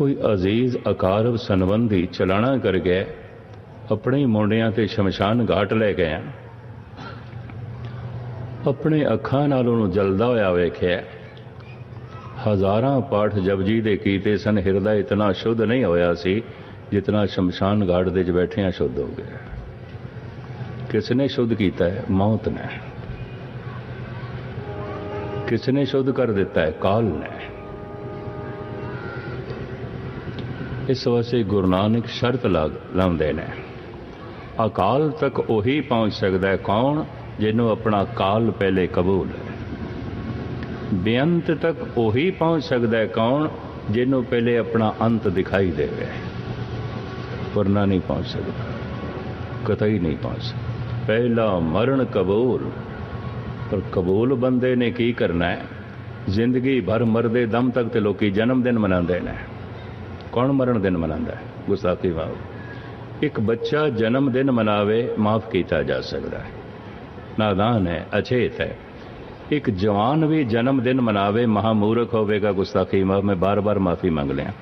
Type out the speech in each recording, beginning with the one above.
ਕੋਈ ਅਜ਼ੀਜ਼ ਅਕਾਰਬ ਸੰਬੰਧੀ ਚਲਾਣਾ ਕਰ ਗਿਆ, ਆਪਣੇ ਮੁੰਡਿਆਂ ਤੇ ਸ਼ਮਸ਼ਾਨ ਘਾਟ ਲੈ ਗਏ ਆ ਆਪਣੇ ਅੱਖਾਂ ਨਾਲ ਉਹਨੂੰ ਜਲਦਾ ਹੋਇਆ ਵੇਖਿਆ। ਹਜ਼ਾਰਾਂ ਪਾਠ ਜਪਜੀ ਦੇ ਕੀਤੇ ਸਨ, ਹਿਰਦਾ ਇਤਨਾ ਸ਼ੁੱਧ ਨਹੀਂ ਹੋਇਆ ਸੀ ਜਿਤਨਾ ਸ਼ਮਸ਼ਾਨ ਘਾਟ ਦੇ ਵਿੱਚ ਬੈਠਿਆਂ ਸ਼ੁੱਧ ਹੋ ਗਿਆ। ਕਿਸ ਨੇ ਸ਼ੁੱਧ ਕੀਤਾ ਹੈ? ਮੌਤ ਨੇ। ਕਿਸ ਨੇ ਸ਼ੁੱਧ ਕਰ ਦਿੱਤਾ ਹੈ? ਕਾਲ ਨੇ। ਇਸ ਵਾਸਤੇ ਗੁਰੂ ਨਾਨਕ ਸ਼ਰਤ ਲਾਗ ਲਾਉਂਦੇ ਨੇ। ਅਕਾਲ ਤੱਕ ਉਹੀ ਪਹੁੰਚ ਸਕਦਾ ਕੌਣ ਜਿਹਨੂੰ ਆਪਣਾ ਕਾਲ ਪਹਿਲੇ ਕਬੂਲ ਹੈ। ਬੇਅੰਤ ਤੱਕ ਉਹੀ ਪਹੁੰਚ ਸਕਦਾ ਕੌਣ ਜਿਹਨੂੰ ਪਹਿਲੇ ਆਪਣਾ ਅੰਤ ਦਿਖਾਈ ਦੇਵੇ। ਵਰਨਾ ਨਹੀਂ ਪਹੁੰਚ ਸਕਦਾ। ਕਤਈ ਨਹੀਂ ਪਹੁੰਚ ਸਕਦਾ। ਪਹਿਲਾ ਮਰਨ ਕਬੂਲ। ਪਰ ਕਬੂਲ ਬੰਦੇ ਨੇ ਕੀ ਕਰਨਾ ਹੈ? ਜ਼ਿੰਦਗੀ ਭਰ ਮਰਦੇ ਦਮ ਤੱਕ ਤੇ ਲੋਕੀ ਜਨਮ ਦਿਨ ਮਨਾਉਂਦੇ ਨੇ। ਕੌਣ ਮਰਨ ਦਿਨ ਮਨਾਉਂਦਾ ਹੈ? ਗੁਸਤਾਖੀ ਵਾਹ ਇੱਕ ਬੱਚਾ ਜਨਮ ਦਿਨ ਮਨਾਵੇ, ਮਾਫ ਕੀਤਾ ਜਾ ਸਕਦਾ ਹੈ। ਨਾਦਾਨ ਹੈ, ਅਚੇਤ ਹੈ। ਇੱਕ ਜਵਾਨ ਵੀ ਜਨਮ ਦਿਨ ਮਨਾਵੇ, ਮਹਾਮੂਰਖ ਹੋਵੇਗਾ, ਗੁਸਤਾਖੀ ਮਾਫ ਮੈਂ ਬਾਰ-ਬਾਰ ਮਾਫੀ ਮੰਗ ਲਿਆ।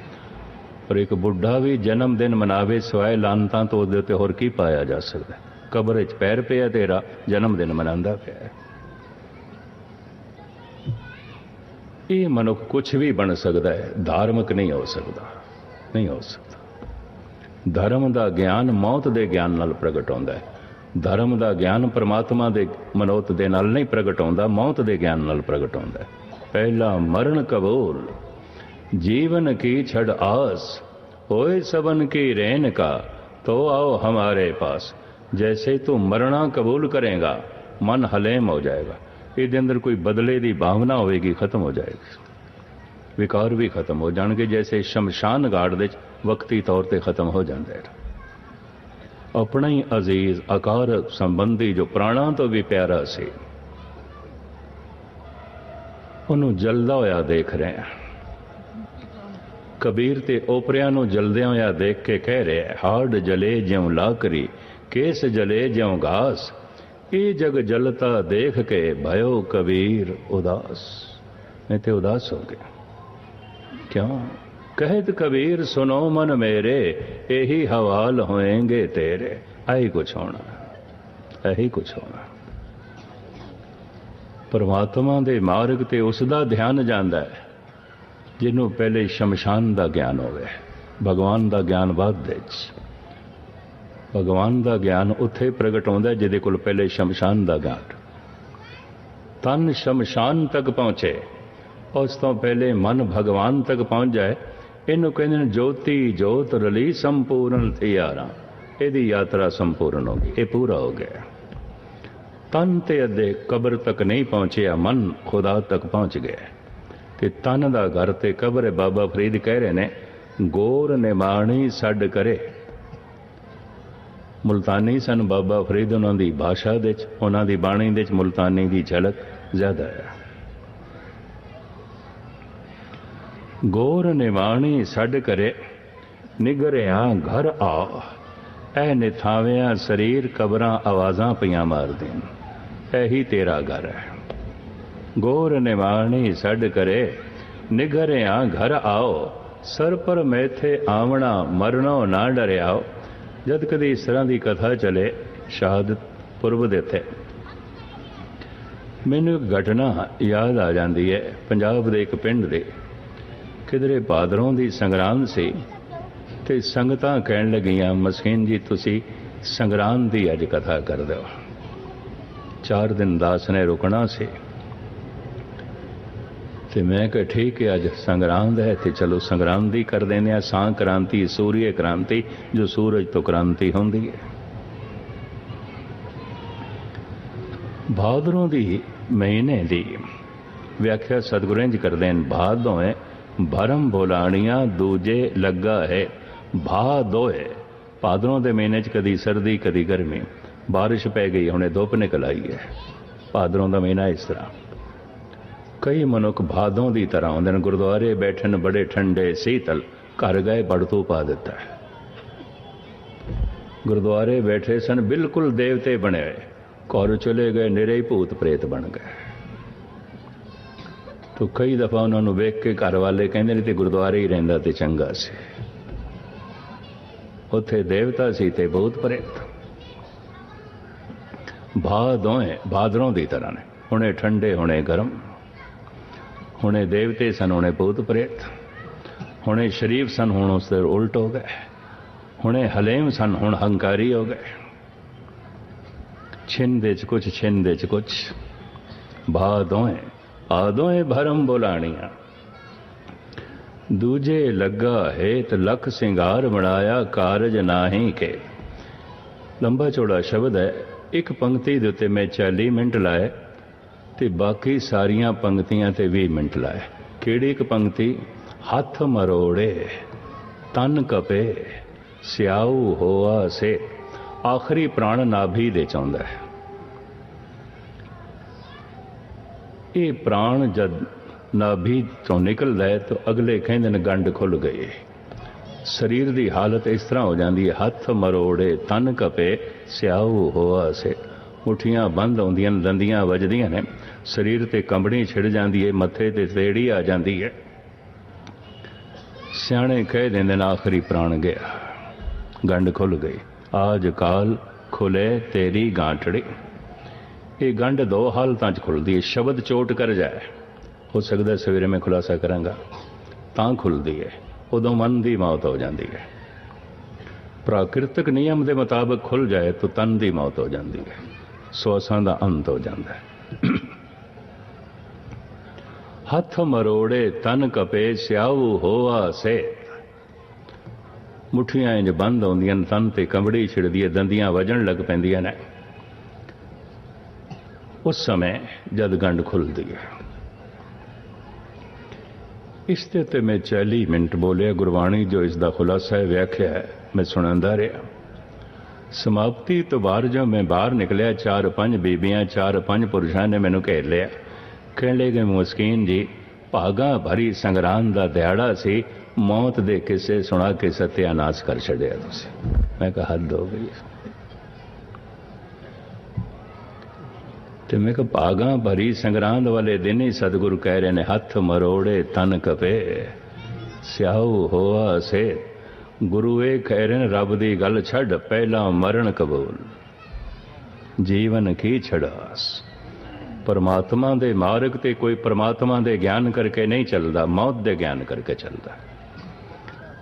ਪਰ ਇੱਕ ਬੁੱਢਾ ਵੀ ਜਨਮ ਦਿਨ ਮਨਾਵੇ, ਸਵਾਏ ਲਾਂਤਾਂ ਤੋਂ ਉਹਦੇ ਉੱਤੇ ਹੋਰ ਕੀ ਪਾਇਆ ਜਾ ਸਕਦਾ ਕਬਰ ਵਿੱਚ ਪੈਰ ਪਿਆ ਤੇਰਾ, ਜਨਮ ਦਿਨ ਮਨਾਉਂਦਾ ਪਿਆ ਇਹ ਮਨੁੱਖ ਕੁਝ ਵੀ ਬਣ ਸਕਦਾ ਹੈ, ਧਾਰਮਿਕ ਨਹੀਂ ਹੋ ਸਕਦਾ। ਨਹੀਂ ਹੋ ਸਕਦਾ ਧਰਮ ਦਾ ਗਿਆਨ ਮੌਤ ਦੇ ਗਿਆਨ ਨਾਲ ਪ੍ਰਗਟ ਹੁੰਦਾ ਹੈ ਧਰਮ ਦਾ ਗਿਆਨ ਪ੍ਰਮਾਤਮਾ ਦੇ ਮਨੋਤ ਦੇ ਨਾਲ ਨਹੀਂ ਪ੍ਰਗਟ ਹੁੰਦਾ ਮੌਤ ਦੇ ਗਿਆਨ ਨਾਲ ਪ੍ਰਗਟ ਹੁੰਦਾ ਹੈ ਪਹਿਲਾ ਮਰਨ ਕਬੂਲ जीवन की छड़ आस होए सबन की रेन का तो आओ हमारे पास जैसे तू मरना कबूल करेगा मन हलेम हो जाएगा ਇਹਦੇ ਅੰਦਰ ਕੋਈ ਬਦਲੇ ਦੀ ਭਾਵਨਾ ਹੋਵੇਗੀ ਖਤਮ ਹੋ ਜਾਏਗੀ ਵਿਕਾਰ ਵੀ ਖਤਮ ਹੋ ਜਾਣਗੇ, ਜੈਸੇ ਸ਼ਮਸ਼ਾਨ ਘਾਟ ਵਿੱਚ ਵਕਤੀ ਤੌਰ ਤੇ ਖਤਮ ਹੋ ਜਾਂਦੇ ਨੇ ਆਪਣਾ ਹੀ ਅਜ਼ੀਜ਼ ਆਕਾਰ ਸੰਬੰਧੀ ਜੋ ਪ੍ਰਾਣਾ ਤੋਂ ਵੀ ਪਿਆਰਾ ਸੀ, ਉਹਨੂੰ ਜਲਦਾ ਹੋਇਆ ਦੇਖ ਰਹੇ ਹਾਂ। ਕਬੀਰ ਤੇ ਓਪਰਿਆਂ ਨੂੰ ਜਲਦਿਆਂ ਹੋਇਆ ਦੇਖ ਕੇ ਕਹਿ ਰਿਹਾ ਹਾਰਡ ਜਲੇ ਜਿਉ ਲਾਕਰੀ, ਕੇਸ ਜਲੇ ਜਿਉ ਘਾਸ, ਇਹ ਜਗ ਜਲਤਾ ਦੇਖ ਕੇ ਭਇਓ ਕਬੀਰ ਉਦਾਸ। ਮੈਂ ਤੇ ਉਦਾਸ ਹੋ ਗਿਆ। ਕਿਉਂ? ਕਹਿਤ ਕਬੀਰ ਸੁਨੋ ਮਨ ਮੇਰੇ, ਇਹੀ ਹਵਾਲ ਹੋਏਗੇ ਤੇਰੇ। ਆਈ ਕੁਛ ਹੋਣਾ, ਇਹੀ ਕੁਛ ਹੋਣਾ। ਪਰਮਾਤਮਾ ਦੇ ਮਾਰਗ ਤੇ ਉਸ ਦਾ ਧਿਆਨ ਜਾਂਦਾ ਹੈ, ਜਿਹਨੂੰ ਪਹਿਲੇ ਸ਼ਮਸ਼ਾਨ ਦਾ ਗਿਆਨ ਹੋਵੇ, ਭਗਵਾਨ ਦਾ ਗਿਆਨ ਬਾਅਦ ਵਿੱਚ। ਭਗਵਾਨ ਦਾ ਗਿਆਨ ਉੱਥੇ ਪ੍ਰਗਟ ਹੁੰਦਾ ਜਿਹਦੇ ਕੋਲ ਪਹਿਲੇ ਸ਼ਮਸ਼ਾਨ ਦਾ ਗਿਆਨ ਤਨ ਸ਼ਮਸ਼ਾਨ ਤੱਕ ਪਹੁੰਚੇ। ਉਸ ਤੋਂ ਪਹਿਲੇ ਮਨ ਭਗਵਾਨ ਤੱਕ ਪਹੁੰਚ ਜਾਏ, ਇਹਨੂੰ ਕਹਿੰਦੇ ਨੇ ਜੋਤੀ ਜੋਤ ਰਲੀ ਸੰਪੂਰਨ ਥਿਆਰਾ ਇਹਦੀ ਯਾਤਰਾ ਸੰਪੂਰਨ ਹੋ ਗਈ, ਇਹ ਪੂਰਾ ਹੋ ਗਿਆ। ਤਨ ਤੇ ਅਦੇ ਕਬਰ ਤੱਕ ਨਹੀਂ ਪਹੁੰਚਿਆ, ਮਨ ਖੁਦਾ ਤੱਕ ਪਹੁੰਚ ਗਿਆ। ਤੇ ਤਨ ਦਾ ਘਰ ਤੇ ਕਬਰ ਹੈ, ਬਾਬਾ ਫਰੀਦ ਕਹਿ ਰਹੇ ਨੇ, ਗੋਰ ਨਿਮਾਣੀ ਛੱਡ ਕਰੇ। ਮੁਲਤਾਨੀ ਸਨ ਬਾਬਾ ਫਰੀਦ, ਉਹਨਾਂ ਦੀ ਭਾਸ਼ਾ ਦੇ ਵਿੱਚ, ਉਹਨਾਂ ਦੀ ਬਾਣੀ ਦੇ ਵਿੱਚ ਮੁਲਤਾਨੀ ਦੀ ਝਲਕ ਜ਼ਿਆਦਾ ਹੈ। ਗੋਰ ਨਿਵਾਣੀ ਛੱਡ ਕਰੇ, ਨਿਗਰਿਆ ਘਰ ਆ ਐ ਨਿਥਾਵਿਆਂ ਸਰੀਰ ਕਬਰਾਂ ਆਵਾਜ਼ਾਂ ਪਈਆਂ ਮਾਰਦੇ ਨੇ। ਇਹੀ ਤੇਰਾ ਘਰ ਹੈ। ਗੋਰ ਨਿਵਾਣੀ ਛੱਡ ਕਰੇ, ਨਿਗਰਿਆ ਘਰ ਆਓ। ਸਰ ਪਰ ਮੈਥੇ ਆਵਣਾ ਮਰਨੋ ਨਾ ਡਰਿਆਓ। ਜਦ ਕਦੀ ਇਸ ਤਰ੍ਹਾਂ ਦੀ ਕਥਾ ਚਲੇ, ਸ਼ਹਾਦਤ ਪੁਰਬ ਦੇ ਤੇ ਮੈਨੂੰ ਇੱਕ ਘਟਨਾ ਯਾਦ ਆ ਜਾਂਦੀ ਹੈ, ਪੰਜਾਬ ਦੇ ਇੱਕ ਪਿੰਡ ਦੇ। ਕਿਧਰੇ ਬਾਦਰੋਂ ਦੀ ਸੰਗਰਾਂਦ ਸੀ ਤੇ ਸੰਗਤਾਂ ਕਹਿਣ ਲੱਗੀਆਂ, ਮਸਕੀਨ ਜੀ, ਤੁਸੀਂ ਸੰਗਰਾਂਦ ਦੀ ਅੱਜ ਕਥਾ ਕਰ ਦਿਓ। ਚਾਰ ਦਿਨ ਦਾਸ ਨੇ ਰੁਕਣਾ ਸੀ। ਤੇ ਮੈਂ ਕਿਹਾ, ਠੀਕ ਹੈ, ਅੱਜ ਸੰਗਰਾਂਦ ਹੈ ਤੇ ਚਲੋ ਸੰਗਰਾਮ ਦੀ ਕਰ ਦਿੰਦੇ ਆ। ਸਾਂ ਕ੍ਰਾਂਤੀ ਸੂਰਯ ਕ੍ਰਾਂਤੀ, ਜੋ ਸੂਰਜ ਤੋਂ ਕ੍ਰਾਂਤੀ ਹੁੰਦੀ ਹੈ। ਭਾਦਰੋਂ ਦੀ ਮਹੀਨੇ ਦੀ ਵਿਆਖਿਆ ਸਤਿਗੁਰੂ ਇੰਜ ਕਰਦੇ ਨੇ ਭਾਦੋਂ ਹੈ ਭਰਮ ਬੋਲਾਣੀਆਂ ਦੂਜੇ ਲੱਗਾ ਹੈ ਭਾ ਦੋਏ ਭਾਦਰੋਂ ਦੇ ਮਹੀਨੇ 'ਚ ਕਦੀ ਸਰਦੀ, ਕਦੀ ਗਰਮੀ। ਬਾਰਿਸ਼ ਪੈ ਗਈ, ਹੁਣੇ ਧੁੱਪ ਨਿਕਲ ਆਈ ਹੈ। ਭਾਦਰੋਂ ਦਾ ਮਹੀਨਾ ਇਸ ਤਰ੍ਹਾਂ। ਕਈ ਮਨੁੱਖ ਭਾਦੋਂ ਦੀ ਤਰ੍ਹਾਂ ਹੁੰਦੇ ਨੇ, ਗੁਰਦੁਆਰੇ ਬੈਠਣ ਬੜੇ ਠੰਡੇ, ਸੀਤਲ। ਘਰ ਗਏ ਬੜਤੂ ਪਾ ਦਿੱਤਾ ਹੈ। ਗੁਰਦੁਆਰੇ ਬੈਠੇ ਸਨ, ਬਿਲਕੁਲ ਦੇਵਤੇ ਬਣੇ ਹੋਏ। ਘਰ ਚਲੇ ਗਏ, ਨਿਰੇ ਭੂਤ ਪ੍ਰੇਤ ਬਣ ਗਏ। ਤੋ ਕਈ ਦਫਾ ਉਹਨਾਂ ਨੂੰ ਵੇਖ ਕੇ ਘਰ ਵਾਲੇ ਕਹਿੰਦੇ ਨੇ ਤੇ ਗੁਰਦੁਆਰੇ ਹੀ ਰਹਿੰਦਾ ਤੇ ਚੰਗਾ ਸੀ। ਉੱਥੇ ਦੇਵਤਾ ਸੀ ਤੇ ਬਹੁਤ ਪ੍ਰੇਤ ਭਾ ਦੋਏ ਬਾਦਰੋਂ ਦੀ ਤਰ੍ਹਾਂ ਨੇ। ਹੁਣੇ ਠੰਡੇ, ਹੁਣੇ ਗਰਮ। ਹੁਣੇ ਦੇਵਤੇ ਸਨ, ਹੁਣੇ ਬਹੁਤ ਪ੍ਰੇਤ ਹੁਣੇ ਸ਼ਰੀਫ ਸਨ, ਹੁਣ ਉਸ ਦੇ ਉਲਟ ਹੋ ਗਏ। ਹੁਣੇ ਹਲੇਮ ਸਨ, ਹੁਣ ਹੰਕਾਰੀ ਹੋ ਗਏ। ਛਿੰਨ ਦੇ ਚ ਕੁਛ ਛਿੰਨ ਚ ਕੁਛ। ਭਾ ਆਦੋਂ ਆ ਭਰਮ ਬੋਲਾਣੀਆਂ। ਦੂਜੇ ਲੱਗਾ ਹੇਤ ਲਖ ਸਿੰਗਾਰ ਬਣਾਇਆ ਕਾਰਜ ਨਾਹੀ ਕੇ। ਲੰਬਾ ਚੌੜਾ ਸ਼ਬਦ ਹੈ, ਇੱਕ ਪੰਕਤੀ ਦੇ ਉੱਤੇ ਮੈਂ 40 ਮਿੰਟ ਲਾਏ ਤੇ ਬਾਕੀ ਸਾਰੀਆਂ ਪੰਕਤੀਆਂ ਤੇ 20 ਮਿੰਟ ਲਾਏ। ਕਿਹੜੀ ਇੱਕ ਪੰਕਤੀ? ਹੱਥ ਮਰੋੜੇ, ਤਨ ਕਪੇ, ਸਿਆਉ ਹੋਆ ਸੇ। ਆਖਰੀ ਪ੍ਰਾਣ ਨਾਭੀ ਦੇ ਚਾਹੁੰਦਾ ਹੈ। ਇਹ ਪ੍ਰਾਣ ਜਦ ਨਾਭੀ ਤੋਂ ਨਿਕਲਦਾ ਹੈ ਤਾਂ ਅਗਲੇ ਕਹਿੰਦੇ ਨੇ ਗੰਢ ਖੁੱਲ ਗਈ ਸਰੀਰ ਦੀ ਹਾਲਤ ਇਸ ਤਰ੍ਹਾਂ ਹੋ ਜਾਂਦੀ ਹੈ, ਹੱਥ ਮਰੋੜੇ, ਤਨ ਕਪੇ ਸਿਆਉ ਹੋਆ ਸੇ। ਮੁਠੀਆਂ ਬੰਦ ਆਉਂਦੀਆਂ ਦੰਦੀਆਂ ਵੱਜਦੀਆਂ ਨੇ। ਸਰੀਰ ਤੇ ਕੰਬਣੀ ਛਿੜ ਜਾਂਦੀ ਹੈ, ਮੱਥੇ ਤੇ ਤੇੜੀ ਆ ਜਾਂਦੀ ਹੈ। ਸਿਆਣੇ ਕਹਿ ਦਿੰਦੇ ਨੇ, ਆਖਰੀ ਪ੍ਰਾਣ ਗਿਆ। ਗੰਢ ਖੁੱਲ ਗਈ ਆਜ ਕਾਲ ਖੁਲੇ ਤੇਰੀ ਗਾਂਠੜੀ। ਇਹ ਗੰਢ ਦੋ ਹਾਲਤਾਂ 'ਚ ਖੁੱਲਦੀ ਹੈ ਸ਼ਬਦ ਚੋਟ ਕਰ ਜਾਏ। ਹੋ ਸਕਦਾ ਸਵੇਰੇ ਮੈਂ ਖੁਲਾਸਾ ਕਰਾਂਗਾ। ਤਾਂ ਖੁੱਲਦੀ ਹੈ ਉਦੋਂ ਮਨ ਦੀ ਮੌਤ ਹੋ ਜਾਂਦੀ ਹੈ ਪ੍ਰਾਕਿਰਤਿਕ ਨਿਯਮ ਦੇ ਮੁਤਾਬਕ ਖੁੱਲ ਜਾਏ ਤਾਂ ਤਨ ਦੀ ਮੌਤ ਹੋ ਜਾਂਦੀ ਹੈ ਸੋਸਾਂ ਦਾ ਅੰਤ ਹੋ ਜਾਂਦਾ ਹੈ। ਹੱਥ ਮਰੋੜੇ ਤਨ ਕਪੇ ਸਿਆਉ ਹੋਆ ਸੇ ਮੁਠੀਆਂ ਇੰਜ ਬੰਦ ਆਉਂਦੀਆਂ ਨੇ, ਤਨ ਤੇ ਕੰਬੜੀ ਛਿੜਦੀ ਹੈ ਦੰਦੀਆਂ ਵਜਣ ਲੱਗ ਪੈਂਦੀਆਂ ਨੇ। ਉਸ ਸਮੇਂ ਜਦ ਗੰਢ ਖੁੱਲਦੀ ਹੈ। ਇਸ ਤੇ ਤੇ ਮੈਂ 40 ਮਿੰਟ ਬੋਲਿਆ, ਗੁਰਬਾਣੀ ਜੋ ਇਸ ਦਾ ਖੁਲਾਸਾ ਹੈ, ਵਿਆਖਿਆ ਹੈ, ਮੈਂ ਸੁਣਾਉਂਦਾ ਰਿਹਾ। ਸਮਾਪਤੀ ਤੋਂ ਬਾਅਦ ਜੋ ਮੈਂ ਬਾਹਰ ਨਿਕਲਿਆ, ਚਾਰ ਪੰਜ ਬੀਬੀਆਂ, ਚਾਰ ਪੰਜ ਪੁਰਸ਼ਾਂ ਨੇ ਮੈਨੂੰ ਘੇਰ ਲਿਆ। ਕਹਿਣ ਲੱਗੇ, ਮੁਸਕੀਨ ਜੀ, ਭਾਗਾ ਭਰੀ ਸੰਗਰਾਮ ਦਾ ਦਿਹਾੜਾ ਸੀ, ਮੌਤ ਦੇ ਕਿਸੇ ਸੁਣਾ ਕੇ ਸਤਿਆਨਾਸ਼ ਕਰ ਛੱਡਿਆ ਤੁਸੀਂ। ਮੈਂ ਕਿਹਾ, ਹੱਦ ਹੋ ਗਈ ਤੇ ਮੈਂ ਕਿਹਾ ਭਾਗਾ ਭਰੀ ਸੰਗਰਾਂਦ ਵਾਲੇ ਦਿਨ ਹੀ ਸਤਿਗੁਰੂ ਕਹਿ ਰਹੇ ਨੇ, ਹੱਥ ਮਰੋੜੇ ਤਨ ਕਪੇ, ਸਿਆਉ ਹੋਆ ਸੇ ਗੁਰੂ ਇਹ ਕਹਿ ਰਹੇ ਨੇ, ਰੱਬ ਦੀ ਗੱਲ ਛੱਡ, ਪਹਿਲਾਂ ਮਰਨ ਕਬੂਲ। ਜੀਵਨ ਕੀ ਛੜਾਸ ਪਰਮਾਤਮਾ ਦੇ ਮਾਰਗ ਤੇ ਕੋਈ ਪਰਮਾਤਮਾ ਦੇ ਗਿਆਨ ਕਰਕੇ ਨਹੀਂ ਚੱਲਦਾ, ਮੌਤ ਦੇ ਗਿਆਨ ਕਰਕੇ ਚੱਲਦਾ।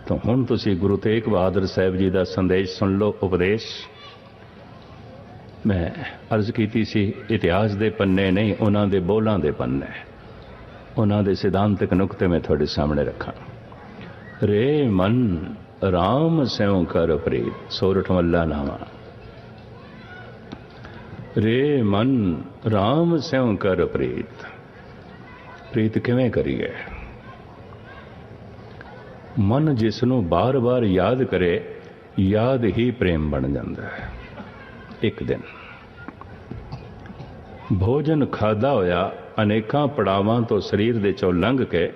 ਤਾਂ ਹੁਣ ਤੁਸੀਂ ਗੁਰੂ ਤੇਗ ਬਹਾਦਰ ਸਾਹਿਬ ਜੀ ਦਾ ਸੰਦੇਸ਼ ਸੁਣ ਲਓ, ਉਪਦੇਸ਼। ਮੈਂ ਅਰਜ਼ ਕੀਤੀ ਸੀ, ਇਤਿਹਾਸ ਦੇ ਪੰਨੇ ਨਹੀਂ, ਉਹਨਾਂ ਦੇ ਬੋਲਾਂ ਦੇ ਪੰਨੇ। ਉਹਨਾਂ ਦੇ ਸਿਧਾਂਤਕ ਨੁਕਤੇ ਮੈਂ ਤੁਹਾਡੇ ਸਾਹਮਣੇ ਰੱਖਾਂ। ਰੇ ਮਨ, ਰਾਮ ਸਿਉ ਕਰ ਪ੍ਰੀਤ, ਸੋਰਠ ਮੱਲਾ ਨਾਮਾ ਰੇ ਮਨ RAM ਸਿਉ ਕਰ ਪ੍ਰੀਤ। ਪ੍ਰੀਤ ਕਿਵੇਂ ਕਰੀਏ? ਮਨ ਜਿਸ ਨੂੰ ਬਾਰ-ਬਾਰ ਯਾਦ ਕਰੇ, ਯਾਦ ਹੀ ਪ੍ਰੇਮ ਬਣ ਜਾਂਦਾ ਹੈ। ਇੱਕ ਦਿਨ। ਭੋਜਨ ਖਾਦਾ ਹੋਇਆ ਅਨੇਕਾਂ ਪੜਾਵਾਂ ਤੋਂ ਸਰੀਰ ਦੇ ਚੋਂ ਲੰਘ ਕੇ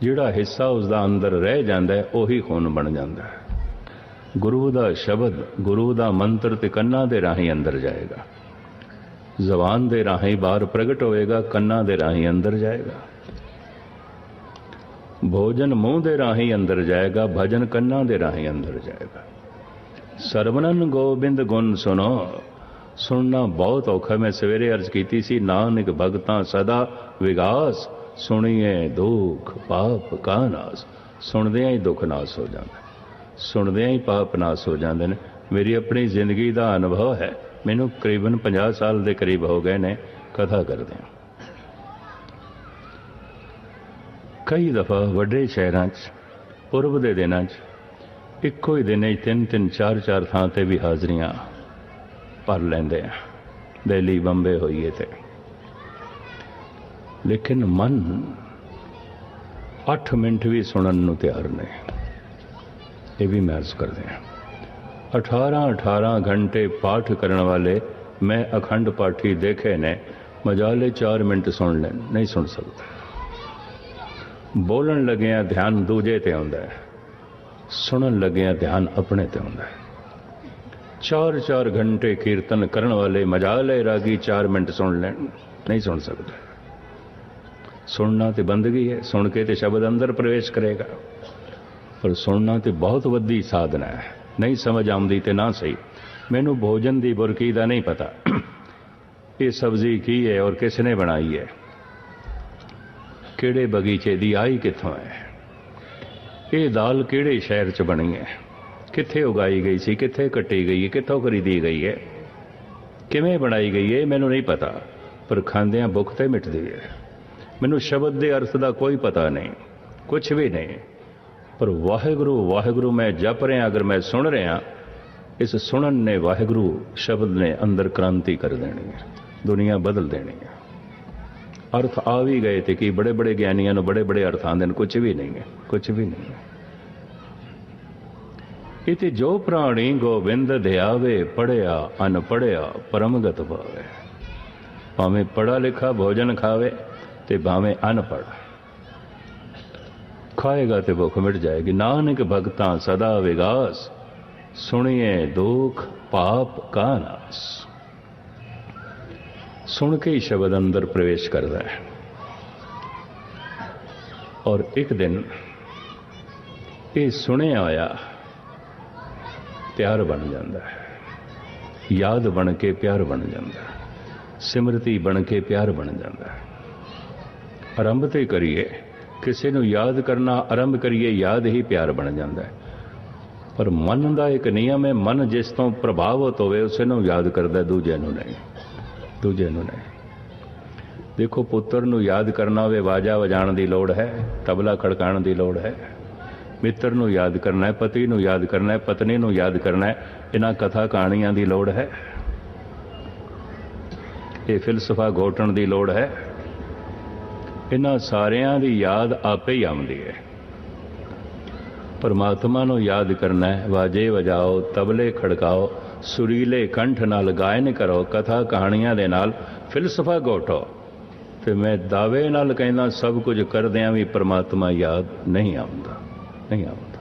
ਜਿਹੜਾ ਹਿੱਸਾ ਉਸ ਦਾ ਅੰਦਰ ਰਹਿ ਜਾਂਦਾ ਹੈ, ਉਹੀ ਖੂਨ ਬਣ ਜਾਂਦਾ ਹੈ। ਗੁਰੂ ਦਾ ਸ਼ਬਦ, ਗੁਰੂ ਦਾ ਮੰਤਰ ਤੇ ਕੰਨਾਂ ਦੇ ਰਾਹੀਂ ਅੰਦਰ ਜਾਏਗਾ। ਜ਼ਬਾਨ ਦੇ ਰਾਹੀਂ ਬਾਹਰ ਪ੍ਰਗਟ ਹੋਏਗਾ, ਕੰਨਾਂ ਦੇ ਰਾਹੀਂ ਅੰਦਰ ਜਾਏਗਾ। ਭੋਜਨ ਮੂੰਹ ਦੇ ਰਾਹੀਂ ਅੰਦਰ ਜਾਏਗਾ, ਭਜਨ ਕੰਨਾਂ ਦੇ ਰਾਹੀਂ ਅੰਦਰ ਜਾਏਗਾ। ਸਰਵਨਨ ਗੋਬਿੰਦ ਗੁਣ ਸੁਣੋ। ਸੁਣਨਾ ਬਹੁਤ ਔਖਾ ਮੈਂ ਸਵੇਰੇ ਅਰਜ਼ ਕੀਤੀ ਸੀ, ਨਾਨਕ ਭਗਤਾਂ ਸਦਾ ਵਿਗਾਸ ਸੁਣੀਏ ਦੁੱਖ ਪਾਪ ਕਾ ਨਾਸ। ਸੁਣਦਿਆਂ ਹੀ ਦੁੱਖ ਨਾਸ ਹੋ ਜਾਂਦਾ ਸੁਣਦਿਆਂ ਹੀ ਪਾਪ ਨਾਸ ਹੋ ਜਾਂਦੇ ਨੇ। ਮੇਰੀ ਆਪਣੀ ਜ਼ਿੰਦਗੀ ਦਾ ਅਨੁਭਵ ਹੈ। ਮੈਨੂੰ ਕਰੀਬਨ 50 ਸਾਲ ਦੇ ਕਰੀਬ ਹੋ ਗਏ ਨੇ, ਕਥਾ ਕਰਦੇ ਹਾਂ। ਕਈ ਦਫਾ ਵੱਡੇ ਸ਼ਹਿਰਾਂ 'ਚ, ਪੁਰਬ ਦੇ ਦਿਨਾਂ 'ਚ, ਇੱਕੋ ਹੀ ਦਿਨ 'ਚ ਤਿੰਨ ਤਿੰਨ ਚਾਰ ਚਾਰ ਥਾਂ ਤੇ ਵੀ ਹਾਜ਼ਰੀਆਂ ਭਰ ਲੈਂਦੇ ਆ। ਦਿੱਲੀ ਬੰਬੇ ਹੋਈਏ ਤੇ। ਲੇਕਿਨ ਮਨ 8 ਮਿੰਟ ਵੀ ਸੁਣਨ ਨੂੰ ਤਿਆਰ ਨਹੀਂ। ਇਹ ਵੀ ਮਹਿਸੂਸ ਕਰਦੇ ਆ 18 18 ਘੰਟੇ ਪਾਠ ਕਰਨ ਵਾਲੇ ਮੈਂ ਅਖੰਡ ਪਾਠੀ ਦੇਖੇ ਨੇ, ਮਜਾਲੇ 4 ਮਿੰਟ ਸੁਣ ਲੈਣ ਨਹੀਂ ਸੁਣ ਸਕਦਾ। ਬੋਲਣ ਲੱਗਿਆ ਧਿਆਨ ਦੂਜੇ ਤੇ ਆਉਂਦਾ ਹੈ। ਸੁਣਨ ਲੱਗਿਆ ਧਿਆਨ ਆਪਣੇ ਤੇ ਆਉਂਦਾ ਹੈ। ਚਾਰ ਚਾਰ ਘੰਟੇ ਕੀਰਤਨ ਕਰਨ ਵਾਲੇ ਮਜਾਲੇ ਰਾਗੀ 4 ਮਿੰਟ ਸੁਣ ਲੈਣ ਨਹੀਂ ਸੁਣ ਸਕਦੇ ਸੁਣਨਾ ਤੇ ਬੰਦਗੀ ਹੈ ਸੁਣ ਕੇ ਤੇ ਸ਼ਬਦ ਅੰਦਰ ਪ੍ਰਵੇਸ਼ ਕਰੇਗਾ ਪਰ ਸੁਣਨਾ ਤੇ ਬਹੁਤ ਵੱਡੀ ਸਾਧਨਾ ਹੈ ਨਹੀਂ ਸਮਝ ਆਉਂਦੀ ਤੇ ਨਾ ਸਹੀ ਮੈਨੂੰ ਭੋਜਨ ਦੀ ਬੁਰਕੀ ਦਾ ਨਹੀਂ ਪਤਾ ਇਹ ਸਬਜ਼ੀ ਕੀ ਹੈ ਔਰ ਕਿਸ ਨੇ ਬਣਾਈ ਹੈ ਕਿਹੜੇ ਬਗੀਚੇ ਦੀ ਆਈ ਕਿੱਥੋਂ ਹੈ ਇਹ ਦਾਲ ਕਿਹੜੇ ਸ਼ਹਿਰ 'ਚ ਬਣੀ ਹੈ ਕਿੱਥੇ ਉਗਾਈ ਗਈ ਸੀ, ਕਿੱਥੇ ਕੱਟੀ ਗਈ ਹੈ, ਕਿੱਥੋਂ ਖਰੀਦੀ ਗਈ ਹੈ? ਕਿਵੇਂ ਬਣਾਈ ਗਈ ਹੈ ਮੈਨੂੰ ਨਹੀਂ ਪਤਾ, ਪਰ ਖਾਂਦਿਆਂ ਭੁੱਖ ਤੇ ਮਿਟਦੀ ਹੈ। ਮੈਨੂੰ ਸ਼ਬਦ ਦੇ ਅਰਥ ਦਾ ਕੋਈ ਪਤਾ ਨਹੀਂ ਕੁਝ ਵੀ ਨਹੀਂ। ਪਰ ਵਾਹਿਗੁਰੂ ਵਾਹਿਗੁਰੂ, ਮੈਂ ਜਪ ਰਿਹਾ, ਅਗਰ ਮੈਂ ਸੁਣ ਰਿਹਾ, ਇਸ ਸੁਣਨ ਨੇ ਵਾਹਿਗੁਰੂ ਸ਼ਬਦ ਨੇ ਅੰਦਰ ਕ੍ਰਾਂਤੀ ਕਰ ਦੇਣੀ ਹੈ, ਦੁਨੀਆ ਬਦਲ ਦੇਣੀ ਹੈ। ਅਰਥ ਆ ਵੀ ਗਏ ਤੇ ਕੀ ਬੜੇ ਬੜੇ ਗਿਆਨੀਆਂ ਨੂੰ ਬੜੇ ਬੜੇ ਅਰਥ ਆਉਂਦੇ ਨੇ ਕੁਝ ਵੀ ਨਹੀਂ ਹੈ ਕੁਝ ਵੀ ਨਹੀਂ ਹੈ। ਇਤੇ ਜੋ ਪ੍ਰਾਣੀ ਗੋਬਿੰਦ ਧਿਆਵੇ ਪੜਿਆ, ਅਨ ਪੜਿਆ ਪਰਮਗਤ ਭਾਵੇ। ਭਾਵੇਂ ਪੜਾ ਲਿਖਾ ਭੋਜਨ ਖਾਵੇ ਤੇ ਭਾਵੇਂ ਅਨਪੜ ਖਾਏਗਾ ਤੇ ਭੁੱਖ ਮਿਟ ਜਾਏਗੀ। ਨਾਨਕ ਭਗਤਾਂ ਸਦਾ ਵਿਗਾਸ, ਸੁਣੀਏ ਦੁਖ ਪਾਪ ਕਾ ਨਾਸ। ਸੁਣ ਕੇ ਹੀ ਸ਼ਬਦ ਅੰਦਰ ਪ੍ਰਵੇਸ਼ ਕਰਦਾ ਹੈ। ਔਰ ਇੱਕ ਦਿਨ ਇਹ ਸੁਣਿਆ ਆਇਆ ਪਿਆਰ ਬਣ ਜਾਂਦਾ ਹੈ। ਯਾਦ ਬਣ ਕੇ ਪਿਆਰ ਬਣ ਜਾਂਦਾ ਹੈ। ਸਿਮਰਤੀ ਬਣ ਕੇ ਪਿਆਰ ਬਣ ਜਾਂਦਾ ਹੈ। ਆਰੰਭ ਤੇ ਕਰੀਏ, ਕਿਸੇ ਨੂੰ ਯਾਦ ਕਰਨਾ ਆਰੰਭ ਕਰੀਏ, ਯਾਦ ਹੀ ਪਿਆਰ ਬਣ ਜਾਂਦਾ ਹੈ। ਪਰ ਮਨ ਦਾ ਇੱਕ ਨਿਯਮ ਹੈ, ਮਨ ਜਿਸ ਤੋਂ ਪ੍ਰਭਾਵਿਤ ਹੋਵੇ, ਉਸੇ ਨੂੰ ਯਾਦ ਕਰਦਾ ਦੂਜੇ ਨੂੰ ਨਹੀਂ। ਦੂਜੇ ਨੂੰ ਨਹੀਂ। ਦੇਖੋ, ਪੁੱਤਰ ਨੂੰ ਯਾਦ ਕਰਨਾ ਹੋਵੇ, ਵਾਜਾ ਵਜਾਉਣ ਦੀ ਲੋੜ ਹੈ, ਤਬਲਾ ਖੜਕਾਉਣ ਦੀ ਲੋੜ ਹੈ। ਮਿੱਤਰ ਨੂੰ ਯਾਦ ਕਰਨਾ ਹੈ, ਪਤੀ ਨੂੰ ਯਾਦ ਕਰਨਾ ਹੈ, ਪਤਨੀ ਨੂੰ ਯਾਦ ਕਰਨਾ ਹੈ, ਇਹਨਾਂ ਕਥਾ ਕਹਾਣੀਆਂ ਦੀ ਲੋੜ ਹੈ। ਇਹ ਫਿਲਸਫਾ ਘੋਟਣ ਦੀ ਲੋੜ ਹੈ। ਇਹਨਾਂ ਸਾਰਿਆਂ ਦੀ ਯਾਦ ਆਪੇ ਹੀ ਆਉਂਦੀ ਹੈ। ਪਰਮਾਤਮਾ ਨੂੰ ਯਾਦ ਕਰਨਾ ਹੈ, ਵਾਜੇ ਵਜਾਓ, ਤਬਲੇ ਖੜਕਾਓ, ਸੁਰੀਲੇ ਕੰਠ ਨਾਲ ਗਾਇਨ ਕਰੋ, ਕਥਾ ਕਹਾਣੀਆਂ ਦੇ ਨਾਲ ਫਿਲਸਫਾ ਘੋਟੋ। ਤੇ ਮੈਂ ਦਾਅਵੇ ਨਾਲ ਕਹਿੰਦਾ, ਸਭ ਕੁਝ ਕਰਦਿਆਂ ਵੀ ਪਰਮਾਤਮਾ ਯਾਦ ਨਹੀਂ ਆਉਂਦਾ। ਨਹੀਂ ਆਉਂਦਾ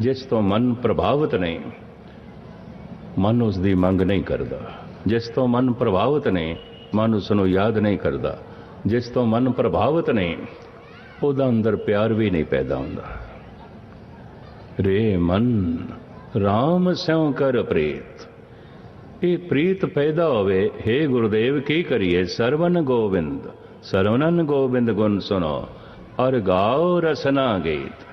ਜਿਸ ਤੋਂ ਮਨ ਪ੍ਰਭਾਵਿਤ ਨਹੀਂ ਮਨ ਉਸ ਦੀ ਮੰਗ ਨਹੀਂ ਕਰਦਾ ਜਿਸ ਤੋਂ ਮਨ ਪ੍ਰਭਾਵਿਤ ਨਹੀਂ ਮਨ ਉਸ ਨੂੰ ਯਾਦ ਨਹੀਂ ਕਰਦਾ ਜਿਸ ਤੋਂ ਮਨ ਪ੍ਰਭਾਵਿਤ ਨਹੀਂ ਉਹਦਾ ਅੰਦਰ ਪਿਆਰ ਵੀ ਨਹੀਂ ਪੈਦਾ ਹੁੰਦਾ ਰੇ ਮਨ RAM ਸਿਉ ਕਰ ਪ੍ਰੀਤ ਇਹ ਪ੍ਰੀਤ ਪੈਦਾ ਹੋਵੇ हे ਗੁਰਦੇਵ ਕੀ ਕਰੀਏ ਸਰਵਨ ਗੋਬਿੰਦ ਸਰਵਨਨ ਗੋਬਿੰਦ ਗੁਣ ਸੁਣੋ ਔਰ ਗਾਓ ਰਸਨਾ ਗੀਤ।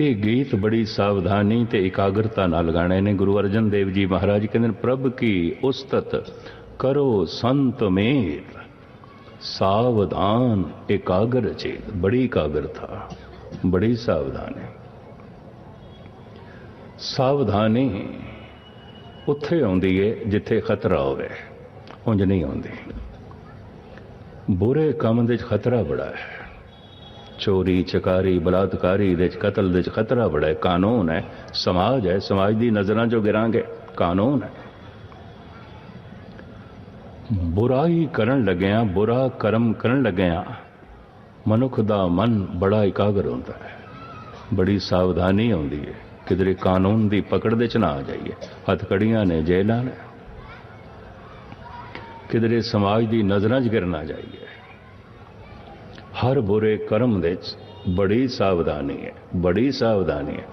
ਇਹ ਗੀਤ ਬੜੀ ਸਾਵਧਾਨੀ ਤੇ ਇਕਾਗਰਤਾ ਨਾਲ ਗਾਣੇ ਨੇ। ਗੁਰੂ ਅਰਜਨ ਦੇਵ ਜੀ ਮਹਾਰਾਜ ਕਹਿੰਦੇ ਨੇ, ਪ੍ਰਭ ਕੀ ਉਸਤਤ ਕਰੋ ਸੰਤ ਮੇਰ ਸਾਵਧਾਨ ਇਕਾਗਰ ਚੇਤ। ਬੜੀ ਇਕਾਗਰਤਾ, ਬੜੀ ਸਾਵਧਾਨੀ। ਸਾਵਧਾਨੀ ਉੱਥੇ ਆਉਂਦੀ ਏ ਜਿੱਥੇ ਖਤਰਾ ਹੋਵੇ, ਉਂਝ ਨਹੀਂ ਆਉਂਦੀ। ਬੁਰੇ ਕੰਮ ਦੇ ਵਿੱਚ ਖਤਰਾ ਬੜਾ ਹੈ। ਚੋਰੀ, ਚਕਾਰੀ, ਬਲਾਤਕਾਰੀ ਦੇ ਵਿੱਚ ਕਤਲ ਦੇ ਵਿੱਚ ਖਤਰਾ ਬੜਾ ਹੈ। ਕਾਨੂੰਨ ਹੈ। ਸਮਾਜ ਹੈ। ਸਮਾਜ ਦੀ ਨਜ਼ਰਾਂ 'ਚੋਂ ਗਿਰਾਂਗੇ। ਕਾਨੂੰਨ ਹੈ। ਬੁਰਾਈ ਕਰਨ ਲੱਗਿਆ, ਬੁਰਾ ਕਰਮ ਕਰਨ ਲੱਗਿਆ ਮਨੁੱਖ ਦਾ ਮਨ ਬੜਾ ਇਕਾਗਰ ਹੁੰਦਾ ਹੈ। ਬੜੀ ਸਾਵਧਾਨੀ ਆਉਂਦੀ ਹੈ। ਕਿਧਰੇ ਕਾਨੂੰਨ ਦੀ ਪਕੜ ਦੇ ਚ ਨਾ ਆ ਜਾਈਏ। ਹੱਥਕੜੀਆਂ ਨੇ ਜੇਲਾਂ ਨੇ। ਕਿਧਰੇ ਸਮਾਜ ਦੀ ਨਜ਼ਰਾਂ 'ਚ ਗਿਰ ਨਾ ਜਾਈਏ। ਹਰ ਬੁਰੇ ਕਰਮ ਦੇ ਚ ਬੜੀ ਸਾਵਧਾਨੀ ਹੈ, ਬੜੀ ਸਾਵਧਾਨੀ ਹੈ।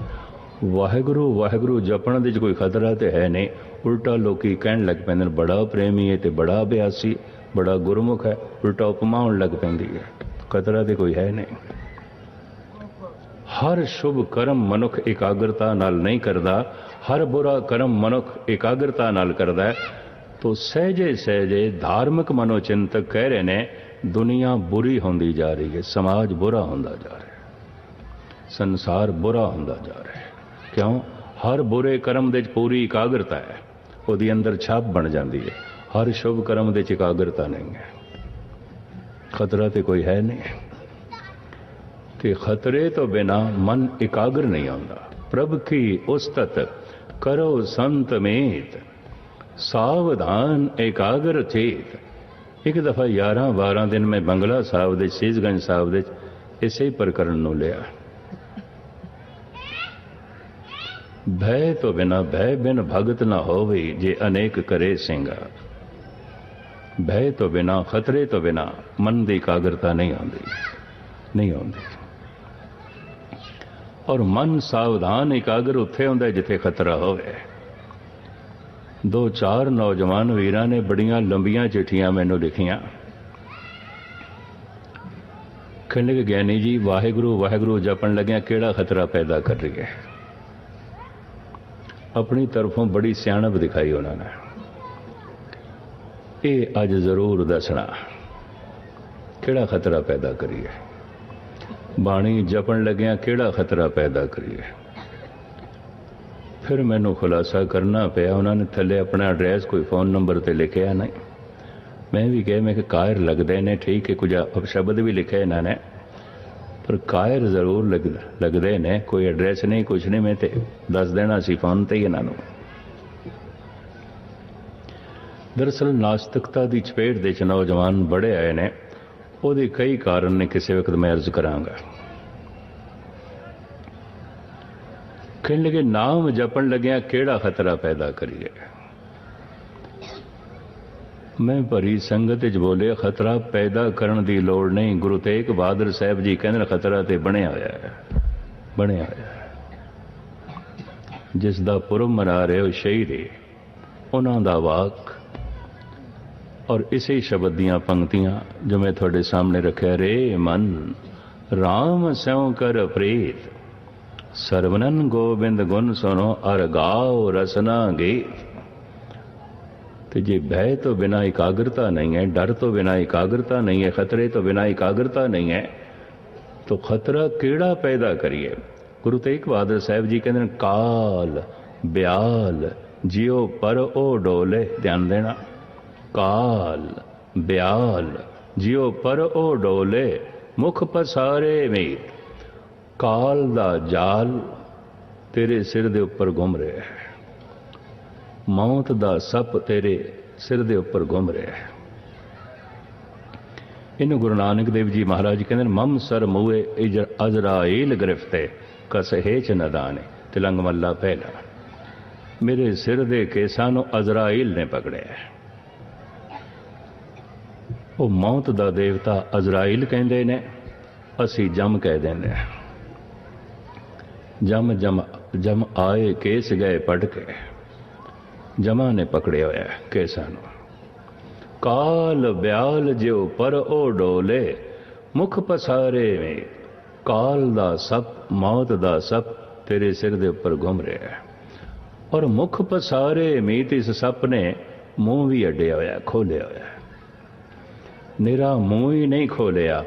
ਵਾਹਿਗੁਰੂ ਵਾਹਿਗੁਰੂ ਜਪਣ ਦੇ ਚ ਕੋਈ ਖਤਰਾ ਤੇ ਹੈ ਨਹੀਂ। ਉਲਟਾ ਲੋਕੀ ਕਹਿਣ ਲੱਗ ਪੈਂਦੇ ਨੇ, ਬੜਾ ਪ੍ਰੇਮੀ ਹੈ ਤੇ ਬੜਾ ਅਭਿਆਸੀ, ਬੜਾ ਗੁਰਮੁਖ ਹੈ। ਉਲਟਾ ਉਪਮਾ ਹੋਣ ਲੱਗ ਪੈਂਦੀ ਹੈ। ਖਤਰਾ ਤੇ ਕੋਈ ਹੈ ਨਹੀਂ। ਹਰ ਸ਼ੁਭ ਕਰਮ ਮਨੁੱਖ ਇਕਾਗਰਤਾ ਨਾਲ ਨਹੀਂ ਕਰਦਾ। ਹਰ ਬੁਰਾ ਕਰਮ ਮਨੁੱਖ ਇਕਾਗਰਤਾ ਨਾਲ ਕਰਦਾ ਹੈ। ਤੋ ਸਹਿਜੇ ਸਹਿਜੇ ਧਾਰਮਿਕ ਮਨੋਚਿੰਤਕ ਕਹਿ ਰਹੇ ਨੇ, ਦੁਨੀਆ ਬੁਰੀ ਹੁੰਦੀ ਜਾ ਰਹੀ ਹੈ, ਸਮਾਜ ਬੁਰਾ ਹੁੰਦਾ ਜਾ ਰਿਹਾ ਹੈ। ਸੰਸਾਰ ਬੁਰਾ ਹੁੰਦਾ ਜਾ ਰਿਹਾ ਹੈ। ਕਿਉਂ? ਹਰ ਬੁਰੇ ਕਰਮ ਦੇ ਵਿੱਚ ਪੂਰੀ ਇਕਾਗਰਤਾ ਹੈ। ਉਹਦੀ ਅੰਦਰ ਛਾਪ ਬਣ ਜਾਂਦੀ ਹੈ। ਹਰ ਸ਼ੁਭ ਕਰਮ ਦੇ ਵਿੱਚ ਇਕਾਗਰਤਾ ਨਹੀਂ ਹੈ। ਖਤਰਾ ਤੇ ਕੋਈ ਹੈ ਨਹੀਂ। ਕਿ ਖਤਰੇ ਤੋਂ ਬਿਨਾ ਮਨ ਇਕਾਗਰ ਨਹੀਂ ਆਉਂਦਾ। ਪ੍ਰਭ ਕੀ ਉਸਤਤ ਕਰੋ ਸੰਤ ਮੇਤ। ਸਾਵਧਾਨ ਇਕਾਗਰ ਚੇਤ ਇੱਕ ਦਫਾ 11 12 ਦਿਨ ਮੈਂ ਬੰਗਲਾ ਸਾਹਿਬ ਦੇ, ਸੀਸਗੰਜ ਸਾਹਿਬ ਦੇ ਇਸੇ ਪ੍ਰਕਰਨ ਨੂੰ ਲਿਆ। ਭੈ ਤੋਂ ਬਿਨਾ ਭੈ ਬਿਨ ਭਗਤ ਨਾ ਹੋਵੇ ਜੇ ਅਨੇਕ ਕਰੇ ਸਿੰਘਾ। ਭੈ ਤੋਂ ਬਿਨਾ, ਖਤਰੇ ਤੋਂ ਬਿਨਾ ਮਨ ਦੀ ਇਕਾਗਰਤਾ ਨਹੀਂ ਆਉਂਦੀ ਨਹੀਂ ਆਉਂਦੀ। ਔਰ ਮਨ ਸਾਵਧਾਨ ਇਕਾਗਰ ਉੱਥੇ ਹੁੰਦਾ ਜਿੱਥੇ ਖਤਰਾ ਹੋਵੇ। ਦੋ ਚਾਰ ਨੌਜਵਾਨ ਵੀਰਾਂ ਨੇ ਬੜੀਆਂ ਲੰਬੀਆਂ ਚਿੱਠੀਆਂ ਮੈਨੂੰ ਲਿਖੀਆਂ। ਕਹਿੰਦੇ ਕਿ ਗਿਆਨੀ ਜੀ, ਵਾਹਿਗੁਰੂ ਵਾਹਿਗੁਰੂ ਜਪਣ ਲੱਗਿਆ ਕਿਹੜਾ ਖਤਰਾ ਪੈਦਾ ਕਰ ਰਹੀ ਹੈ? ਆਪਣੀ ਤਰਫੋਂ ਬੜੀ ਸਿਆਣਪ ਦਿਖਾਈ ਉਹਨਾਂ ਨੇ। ਇਹ ਅੱਜ ਜ਼ਰੂਰ ਦੱਸਣਾ, ਕਿਹੜਾ ਖਤਰਾ ਪੈਦਾ ਕਰੀਏ? ਬਾਣੀ ਜਪਣ ਲੱਗਿਆ ਕਿਹੜਾ ਖਤਰਾ ਪੈਦਾ ਕਰੀਏ? ਫਿਰ ਮੈਨੂੰ ਖੁਲਾਸਾ ਕਰਨਾ ਪਿਆ। ਉਹਨਾਂ ਨੇ ਥੱਲੇ ਆਪਣਾ ਐਡਰੈਸ ਕੋਈ ਫੋਨ ਨੰਬਰ ਤੇ ਲਿਖਿਆ ਨਹੀਂ। ਮੈਂ ਵੀ ਕਿਹਾ, ਮੈਂ ਕਿ ਕਾਇਰ ਲੱਗਦੇ ਨੇ? ਠੀਕ ਹੈ, ਕੁਝ ਸ਼ਬਦ ਵੀ ਲਿਖੇ ਇਹਨਾਂ ਨੇ। ਪਰ ਕਾਇਰ ਜ਼ਰੂਰ ਲੱਗਦੇ ਨੇ। ਕੋਈ ਐਡਰੈਸ ਨਹੀਂ, ਕੁਝ ਨਹੀਂ। ਮੈਂ ਤੇ ਦੱਸ ਦੇਣਾ ਸੀ ਫੋਨ ਤੇ ਹੀ ਇਹਨਾਂ ਨੂੰ। ਦਰਸਲ ਨਾਸਤਿਕਤਾ ਦੀ ਚਪੇਟ ਦੇ ਚ ਨੌਜਵਾਨ ਬੜੇ ਆਏ ਨੇ। ਉਹਦੇ ਕਈ ਕਾਰਨ ਨੇ, ਕਿਸੇ ਵਕਤ ਮੈਂ ਅਰਜ਼ ਕਰਾਂਗਾ। ਕਹਿਣ ਲੱਗੇ, ਨਾਮ ਜਪਣ ਲੱਗਿਆ ਕਿਹੜਾ ਖਤਰਾ ਪੈਦਾ ਕਰੀਏ? ਮੈਂ ਭਰੀ ਸੰਗਤ ਵਿੱਚ ਬੋਲੇ ਖਤਰਾ ਪੈਦਾ ਕਰਨ ਦੀ ਲੋੜ ਨਹੀਂ। ਗੁਰੂ ਤੇਗ ਬਹਾਦਰ ਸਾਹਿਬ ਜੀ ਕਹਿੰਦੇ ਖਤਰਾ ਤੇ ਬਣਿਆ ਹੋਇਆ ਹੈ। ਬਣਿਆ ਹੋਇਆ ਹੈ। ਜਿਸ ਦਾ ਪੁਰਬ ਮਨਾ ਰਹੇ ਹੋ ਸ਼ਹੀਦੇ, ਉਹਨਾਂ ਦਾ ਵਾਕ ਔਰ ਇਸੇ ਸ਼ਬਦ ਦੀਆਂ ਪੰਕਤੀਆਂ ਜੋ ਮੈਂ ਤੁਹਾਡੇ ਸਾਹਮਣੇ ਰੱਖਿਆ, ਰੇ ਮਨ RAM ਸਿਉ ਕਰ ਪ੍ਰੀਤ। ਸਰਵਨਨ ਗੋਬਿੰਦ ਗੁਣ ਸੁਨੋ ਅਰਗਾਓ ਰਸਨਾ ਗਈ ਤੇ ਜੇ ਭੈ ਤੋਂ ਬਿਨਾ ਇਕਾਗਰਤਾ ਨਹੀਂ ਹੈ, ਡਰ ਤੋਂ ਬਿਨਾ ਇਕਾਗਰਤਾ ਨਹੀਂ ਹੈ, ਖਤਰੇ ਤੋਂ ਬਿਨਾ ਇਕਾਗਰਤਾ ਨਹੀਂ ਹੈ, ਤੋ ਖਤਰਾ ਕਿਹੜਾ ਪੈਦਾ ਕਰੀਏ? ਗੁਰੂ ਤੇਗ ਬਹਾਦਰ ਸਾਹਿਬ ਜੀ ਕਹਿੰਦੇ ਨੇ, ਕਾਲ, ਬਿਆਲ, ਜਿਉ ਪਰ ਉਹ ਡੋਲੇ, ਧਿਆਨ ਦੇਣਾ। ਕਾਲ, ਬਿਆਲ, ਜਿਉ ਪਰ ਉਹ ਡੋਲੇ, ਮੁਖ ਪਸਾਰੇ ਮੀਤ। ਕਾਲ ਦਾ ਜਾਲ ਤੇਰੇ ਸਿਰ ਦੇ ਉੱਪਰ ਘੁੰਮ ਰਿਹਾ ਹੈ। ਮੌਤ ਦਾ ਸੱਪ ਤੇਰੇ ਸਿਰ ਦੇ ਉੱਪਰ ਘੁੰਮ ਰਿਹਾ ਹੈ। ਇਹਨੂੰ ਗੁਰੂ ਨਾਨਕ ਦੇਵ ਜੀ ਮਹਾਰਾਜ ਕਹਿੰਦੇ ਨੇ, ਮਮ ਸਰ ਮੂਏ ਅਜ਼ਰਾਈਲ ਗ੍ਰਿਫਤੇ, ਕਸਹੇ ਚ ਨਦਾਨੇ ਤਿਲੰਗ ਮੱਲਾ ਪਹਿਲਾ। ਮੇਰੇ ਸਿਰ ਦੇ ਕੇਸਾਂ ਨੂੰ ਅਜ਼ਰਾਈਲ ਨੇ ਪਕੜਿਆ ਉਹ ਮੌਤ ਦਾ ਦੇਵਤਾ ਅਜ਼ਰਾਈਲ ਕਹਿੰਦੇ ਨੇ, ਅਸੀਂ ਜਮ ਕਹਿ ਦਿੰਦੇ ਹਾਂ। ਜਮ ਜਮ ਜਮ ਆਏ ਕੇਸ ਗਏ ਪੜ ਕੇ। ਜਮਾ ਨੇ ਪਕੜਿਆ ਹੋਇਆ ਕੇਸਾਂ ਨੂੰ। ਕਾਲ ਬਿਆਲ ਜਿਉ ਪਰ ਉਹ ਡੋਲੇ, ਮੁਖ ਪਸਾਰੇ ਮੇ ਕਾਲ ਦਾ ਸੱਪ, ਮੌਤ ਦਾ ਸੱਪ ਤੇਰੇ ਸਿਰ ਦੇ ਉੱਪਰ ਘੁੰਮ ਰਿਹਾ। ਹੈ ਔਰ ਮੁਖ ਪਸਾਰੇ ਮੀਤ ਇਸ ਸੱਪ ਨੇ ਮੂੰਹ ਵੀ ਅੱਡਿਆ ਹੋਇਆ, ਖੋਲਿਆ ਹੋਇਆ। ਨਿਰਾ ਮੂੰਹ ਹੀ ਨਹੀਂ ਖੋਲਿਆ,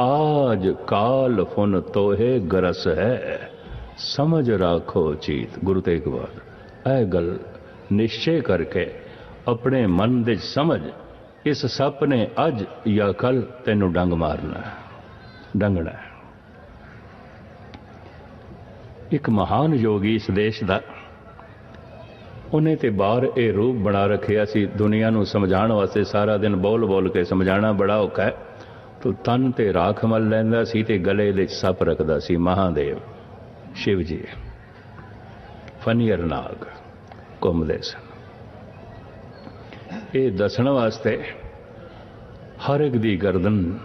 ਆਜ ਕਾਲ ਫੁਨ ਤੋਹੇ ਗਰਸ ਹੈ। ਸਮਝ ਰਾਖੋ ਚੀਤ, ਗੁਰੂ ਤੇਗ ਬਹਾਦਰ। ਇਹ ਗੱਲ ਨਿਸ਼ਚੈ ਕਰਕੇ ਆਪਣੇ ਮਨ ਦੇ ਸਮਝ, ਇਸ ਸੱਪ ਨੇ ਅੱਜ ਜਾਂ ਕੱਲ ਤੈਨੂੰ ਡੰਗ ਮਾਰਨਾ ਡੰਗਣਾ ਇੱਕ ਮਹਾਨ ਯੋਗੀ ਇਸ ਦੇਸ਼ ਦਾ, ਉਹਨੇ ਤੇ ਬਾਹਰ ਇਹ ਰੂਪ ਬਣਾ ਰੱਖਿਆ ਸੀ, ਦੁਨੀਆ ਨੂੰ ਸਮਝਾਉਣ ਵਾਸਤੇ ਸਾਰਾ ਦਿਨ ਬੋਲ ਬੋਲ ਕੇ ਸਮਝਾਉਣਾ ਬੜਾ ਔਖਾ ਹੈ। ਤੋ ਤਨ ਤੇ ਰਾਖ ਮਲ ਲੈਂਦਾ ਸੀ ਤੇ ਗਲੇ ਦੇ ਸੱਪ ਰੱਖਦਾ ਸੀ, ਮਹਾਦੇਵ। ਸ਼ਿਵ ਜੀ ਫਨੀਅਰ ਨਾਗ, ਘੁੰਮਦੇ ਸਨ। ਇਹ ਦੱਸਣ ਵਾਸਤੇ ਹਰ ਇੱਕ ਦੀ ਗਰਦਨ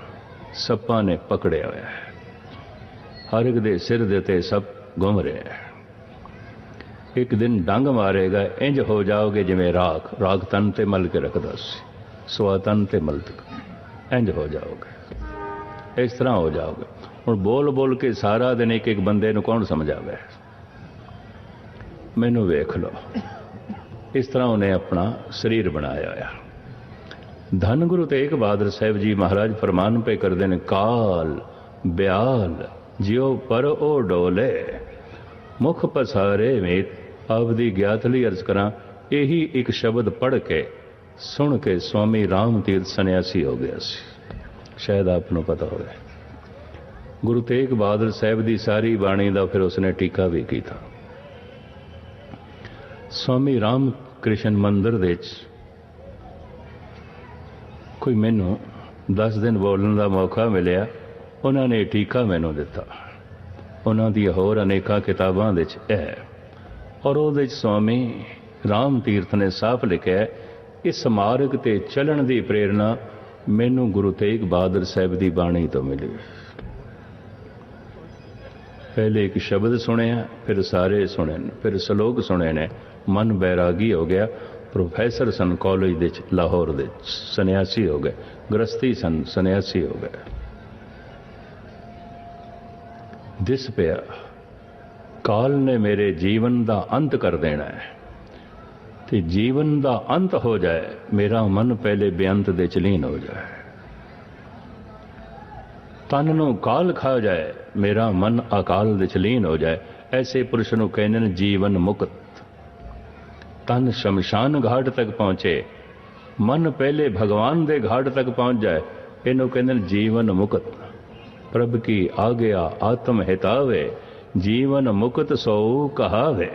ਸੱਪਾਂ ਨੇ ਪਕੜਿਆ ਹੋਇਆ ਹੈ। ਹਰ ਇੱਕ ਦੇ ਸਿਰ ਦੇ ਤੇ ਸੱਪ ਘੁੰਮ ਰਿਹਾ ਹੈ। ਇੱਕ ਦਿਨ ਡੰਗ ਮਾਰੇਗਾ, ਇੰਜ ਹੋ ਜਾਓਗੇ ਜਿਵੇਂ ਰਾਖ। ਰਾਖ ਤਨ ਤੇ ਮਲ ਕੇ ਰੱਖਦਾ ਸੀ ਸਵਾ ਤਨ ਤੇ ਮਲ ਤੱਕ। ਇੰਜ ਹੋ ਜਾਓਗੇ। ਇਸ ਤਰ੍ਹਾਂ ਹੋ ਜਾਓਗੇ। ਹੁਣ ਬੋਲ ਬੋਲ ਕੇ ਸਾਰਾ ਦਿਨ ਇੱਕ ਇੱਕ ਬੰਦੇ ਨੂੰ ਕੌਣ ਸਮਝਾਵੇ? ਮੈਨੂੰ ਵੇਖ ਲਓ। ਇਸ ਤਰ੍ਹਾਂ ਉਹਨੇ ਆਪਣਾ ਸਰੀਰ ਬਣਾਇਆ ਹੋਇਆ ਧੰਨ ਗੁਰੂ ਤੇਗ ਬਹਾਦਰ ਸਾਹਿਬ ਜੀ ਮਹਾਰਾਜ ਫਰਮਾਨ ਪੇ ਕਰਦੇ ਨੇ, ਕਾਲ, ਬਿਆਲ, ਜਿਉ ਪਰ ਉਹ ਡੋਲੇ, ਮੁਖ ਪਸਾਰੇ ਮੇਤ ਆਪਦੀ ਗਿਆਤ ਲਈ ਅਰਜ਼ ਕਰਾਂ, ਇਹੀ ਇੱਕ ਸ਼ਬਦ ਪੜ੍ਹ ਕੇ, ਸੁਣ ਕੇ ਸਵਾਮੀ ਰਾਮ ਤੀਰਥ ਸੰਨਿਆਸੀ ਹੋ ਗਿਆ ਸੀ। ਸ਼ਾਇਦ ਆਪ ਨੂੰ ਪਤਾ ਹੋਵੇ। ਗੁਰੂ ਤੇਗ ਬਹਾਦਰ ਸਾਹਿਬ ਦੀ ਸਾਰੀ ਬਾਣੀ ਦਾ ਫਿਰ ਉਸਨੇ ਟੀਕਾ ਵੀ ਕੀਤਾ। ਸਵਾਮੀ ਰਾਮ ਕ੍ਰਿਸ਼ਨ ਮੰਦਿਰ ਦੇ ਵਿੱਚ ਕੋਈ ਮੈਨੂੰ 10 ਦਿਨ ਬੋਲਣ ਦਾ ਮੌਕਾ ਮਿਲਿਆ, ਉਹਨਾਂ ਨੇ ਟੀਕਾ ਮੈਨੂੰ ਦਿੱਤਾ। ਉਹਨਾਂ ਦੀ ਹੋਰ ਅਨੇਕਾਂ ਕਿਤਾਬਾਂ ਵਿੱਚ ਹੈ। ਔਰ ਉਹਦੇ ਵਿੱਚ ਸਵਾਮੀ ਰਾਮ ਤੀਰਥ ਨੇ ਸਾਫ਼ ਲਿਖਿਆ ਇਸ ਮਾਰਗ ਤੇ ਚੱਲਣ ਦੀ ਪ੍ਰੇਰਣਾ ਮੈਨੂੰ ਗੁਰੂ ਤੇਗ ਬਹਾਦਰ ਸਾਹਿਬ ਦੀ ਬਾਣੀ ਤੋਂ ਮਿਲੀ। ਪਹਿਲੇ ਇੱਕ ਸ਼ਬਦ ਸੁਣਿਆ ਫਿਰ ਸਾਰੇ ਸੁਣੇ ਨੇ, ਫਿਰ ਸ਼ਲੋਕ ਸੁਣੇ ਨੇ ਮਨ ਬੈਰਾਗੀ ਹੋ ਗਿਆ ਪ੍ਰੋਫੈਸਰ ਸਨ ਕਾਲਜ ਦੇ ਵਿੱਚ, ਲਾਹੌਰ ਦੇ ਵਿੱਚ, ਸੰਨਿਆਸੀ ਹੋ ਗਏ ਗ੍ਰਸਤੀ ਸਨ ਸੰਨਿਆਸੀ ਹੋ ਗਏ ਦਿਸ ਪਿਆ ਕਾਲ ਨੇ ਮੇਰੇ ਜੀਵਨ ਦਾ ਅੰਤ ਕਰ ਦੇਣਾ ਹੈ ਤੇ ਜੀਵਨ ਦਾ ਅੰਤ ਹੋ ਜਾਏ ਮੇਰਾ ਮਨ ਪਹਿਲੇ ਬੇਅੰਤ ਦੇ ਚਲੀਨ ਹੋ ਜਾਏ ਤਨ ਨੂੰ ਕਾਲ ਖਾ ਜਾਏ, ਮੇਰਾ ਮਨ ਅਕਾਲ ਦੇ ਲੀਨ ਹੋ ਜਾਏ, ਐਸੇ ਪੁਰਸ਼ ਨੂੰ ਕਹਿੰਦੇ ਨੇ ਜੀਵਨ ਮੁਕਤ। ਤਨ ਸ਼ਮਸ਼ਾਨ ਘਾਟ ਤੱਕ ਪਹੁੰਚੇ, ਮਨ ਪਹਿਲੇ ਭਗਵਾਨ ਦੇ ਘਾਟ ਤੱਕ ਪਹੁੰਚ ਜਾਏ, ਇਹਨੂੰ ਕਹਿੰਦੇ ਨੇ ਜੀਵਨ ਮੁਕਤ। ਪ੍ਰਭ ਕੀ ਆਗਿਆ ਆਤਮ ਹਿਤਾਵੇ, ਜੀਵਨ ਮੁਕਤ ਸੋ ਕਹਾਵੇ।